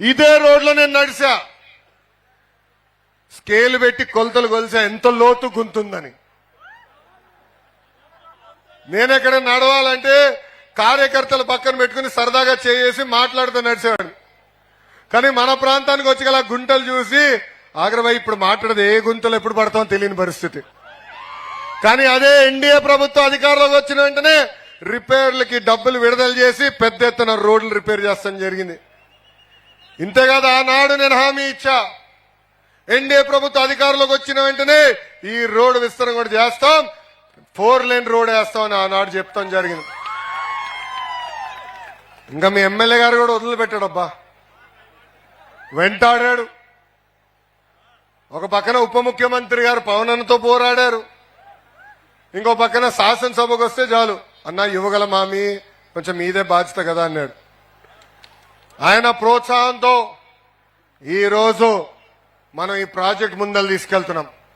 ఇదే రోడ్లో నేను నడిచా స్కేల్ పెట్టి కొలతలు కొలిసా ఎంత లోతు గుంతుందని. నేను ఎక్కడ నడవాలంటే కార్యకర్తలు పక్కన పెట్టుకుని సరదాగా చేసి మాట్లాడుతూ నడిచేవాడు కానీ మన ప్రాంతానికి వచ్చి గల గుంటలు చూసి ఆగ్రబాయి ఇప్పుడు మాట్లాడదు ఏ గుంతలు ఎప్పుడు పడతామో తెలియని పరిస్థితి. కానీ అదే ఎన్డీఏ ప్రభుత్వం అధికారంలోకి వచ్చిన వెంటనే రిపేర్లకి డబ్బులు విడుదల చేసి పెద్ద ఎత్తున రోడ్లు రిపేర్ చేస్తాం జరిగింది. ఇంతేకాదు ఆనాడు నేను హామీ ఇచ్చా. ఎన్డీఏ ప్రభుత్వ అధికారంలోకి వచ్చిన వెంటనే ఈ రోడ్డు విస్తరణ కూడా చేస్తాం. ఫోర్ లేన్ రోడ్ వేస్తామని ఆనాడు చెప్తాం జరిగింది. ఇంకా మీ ఎమ్మెల్యే గారు కూడా వదిలిపెట్టాడబ్బా. వెంటాడాడు. ఒక పక్కన ఉప ముఖ్యమంత్రి గారు పవనన్నతో పోరాడారు. ఇంకో పక్కన శాసనసభకు వస్తే చాలు. అన్న యువగల మామీ కొంచెం మీదే బాధ్యత కదా అన్నాడు. ఆయన ప్రోత్సాహంతో ఈరోజు మనం ఈ ప్రాజెక్ట్ ముందలు తీసుకెళ్తున్నాం.